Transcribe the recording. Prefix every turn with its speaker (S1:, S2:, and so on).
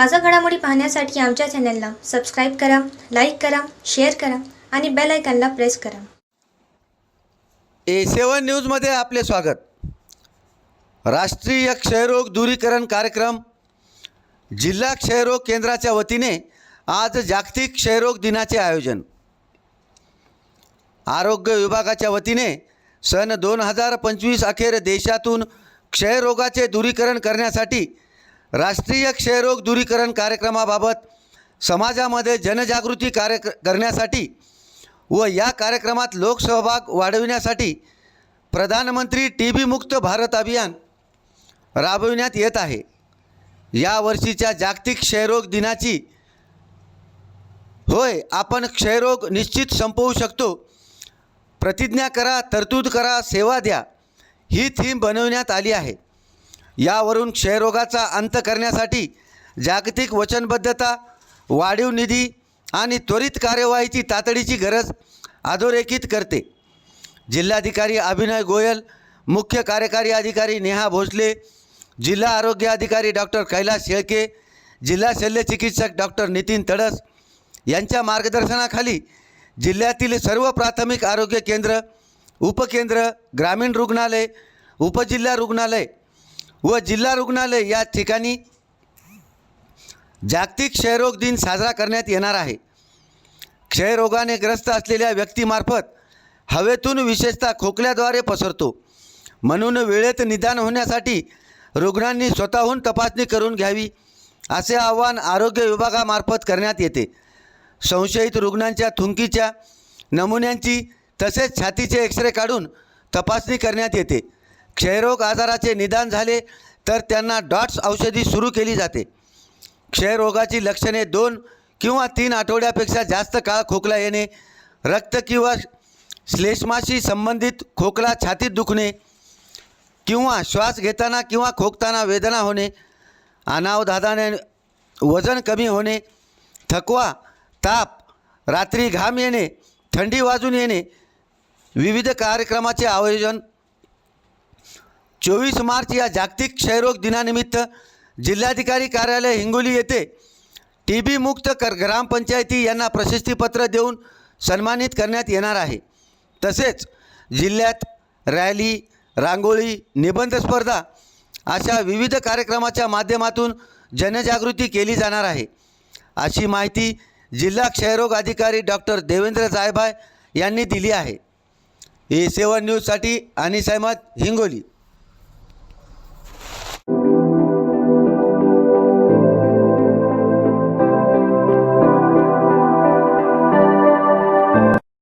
S1: ताजा घडामोडी पाहण्यासाठी आमच्या चॅनलला सबस्क्राईब करा लाईक करा शेअर करा आणि बेल आयकॉनला प्रेस करा.
S2: ए सेवन न्यूजमध्ये आपले स्वागत. राष्ट्रीय क्षयरोग दूरीकरण कार्यक्रम जिल्हा क्षयरोग केंद्राच्या वतीने आज जागतिक क्षयरोग दिनाचे आयोजन. आरोग्य विभागाच्या वतीने सन दोन हजार पंचवीस अखेर देशातून क्षयरोगाचे दूरीकरण करण्यासाठी राष्ट्रीय क्षयरोग दूरीकरण कार्यक्रमाबाबत समाजामध्ये जनजागृती कार्य करण्यासाठी व या कार्यक्रमात लोकसहभाग वाढविण्यासाठी प्रधानमंत्री टी बी मुक्त भारत अभियान राबविण्यात येत आहे. या वर्षीच्या जागतिक क्षयरोग दिनाची होय आपण क्षयरोग निश्चित संपवू शकतो. प्रतिज्ञा करा तरतूद करा सेवा द्या. ही थीम बनवण्यात आली आहे. यावरून क्षयरोगाचा अंत करण्यासाठी जागतिक वचनबद्धता वाढीव निधी आणि त्वरित कार्यवाहीची तातडीची गरज अधोरेखित करते. जिल्हाधिकारी अभिनय गोयल मुख्य कार्यकारी अधिकारी नेहा भोसले जिल्हा आरोग्य अधिकारी डॉक्टर कैलास शेळके जिल्हा शल्यचिकित्सक डॉक्टर नितीन तडस यांच्या मार्गदर्शनाखाली जिल्ह्यातील सर्व प्राथमिक आरोग्य केंद्र उपकेंद्र ग्रामीण रुग्णालय उपजिल्हा रुग्णालय व जिल्हा रुग्णालय या ठिकाणी जागतिक क्षयरोग दिन साजरा करण्यात येणार आहे. क्षयरोगाने ग्रस्त असलेल्या व्यक्तीमार्फत हवेतून विशेषतः खोकल्याद्वारे पसरतो. म्हणून वेळेत निदान होण्यासाठी रुग्णांनी स्वतःहून तपासणी करून घ्यावी असे आवाहन आरोग्य विभागामार्फत करण्यात येते. संशयित रुग्णांच्या थुंकीच्या नमुन्यांची तसेच छातीचे एक्सरे काढून तपासणी करण्यात येते. क्षयरोग आजाराचे निदान झाले तर त्यांना डॉट्स औषधी सुरू केली जाते. क्षयरोगाची लक्षणे दोन किंवा तीन आठवड्यापेक्षा जास्त काळ खोकला येणे रक्त किंवा श्लेष्माशी संबंधित खोकला छातीत दुखणे किंवा श्वास घेताना किंवा खोकताना वेदना होणे अनावधानाने वजन कमी होणे थकवा ताप रात्री घाम येणे थंडी वाजून येणे विविध कार्यक्रमाचे आयोजन चोवीस मार्च या जागतिक क्षयरोग दिनानिमित्त जिल्हाधिकारी कार्यालय हिंगोली येथे टी बी मुक्त कर ग्रामपंचायती यांना प्रशस्तीपत्र देऊन सन्मानित करण्यात येणार आहे. तसेच जिल्ह्यात रॅली रांगोळी निबंध स्पर्धा अशा विविध कार्यक्रमाच्या माध्यमातून जनजागृती केली जाणार आहे. अशी माहिती जिल्हा क्षयरोग अधिकारी डॉक्टर देवेंद्र जायभाय यांनी दिली आहे. ए सेवन न्यूजसाठी अनिस अहमद हिंगोली.